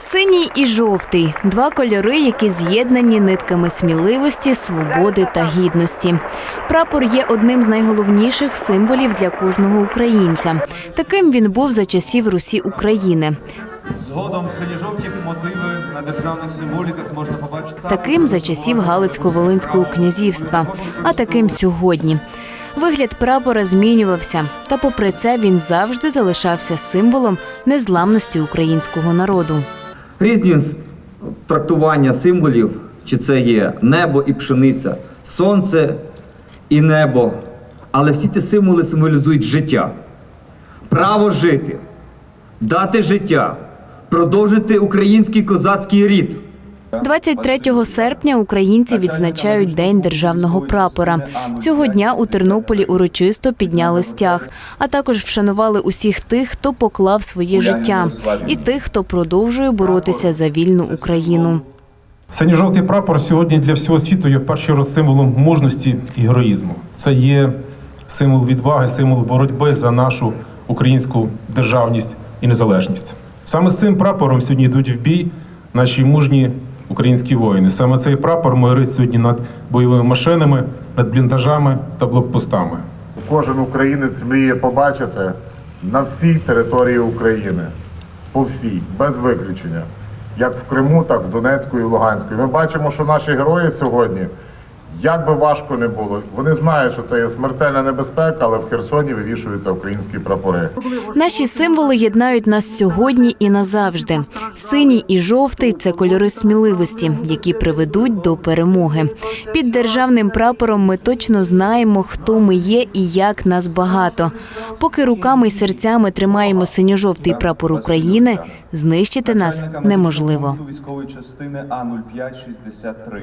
Синій і жовтий два кольори, які з'єднані нитками сміливості, свободи та гідності. Прапор є одним з найголовніших символів для кожного українця. Таким він був за часів Русі України. Згодом сині-жовті мотиви на державних символіках можна побачити. Таким за часів Галицько-Волинського князівства, а таким сьогодні. Вигляд прапора змінювався, та попри це він завжди залишався символом незламності українського народу. Різні трактування символів, чи це є небо і пшениця, сонце і небо. Але всі ці символи символізують життя, право жити, дати життя, продовжити український козацький рід. 23 серпня українці відзначають День державного прапора. Цього дня у Тернополі урочисто підняли стяг, а також вшанували усіх тих, хто поклав своє життя, і тих, хто продовжує боротися за вільну Україну. Синьо-жовтий прапор сьогодні для всього світу є в першу чергу символом мужності і героїзму. Це є символ відваги, символ боротьби за нашу українську державність і незалежність. Саме з цим прапором сьогодні йдуть в бій наші мужні українські воїни. Саме цей прапор майорить сьогодні над бойовими машинами, над бліндажами та блокпостами. Кожен українець мріє побачити на всій території України, по всій, без виключення, як в Криму, так в Донецьку і в Луганську. І Ми бачимо, що наші герої сьогодні, як би важко не було, вони знають, що це є смертельна небезпека, але в Херсоні вивішуються українські прапори. Наші символи єднають нас сьогодні і назавжди. Синій і жовтий це кольори сміливості, які приведуть до перемоги. Під державним прапором ми точно знаємо, хто ми є і як нас багато. Поки руками й серцями тримаємо синьо-жовтий прапор України, знищити нас неможливо. військової частини А 0563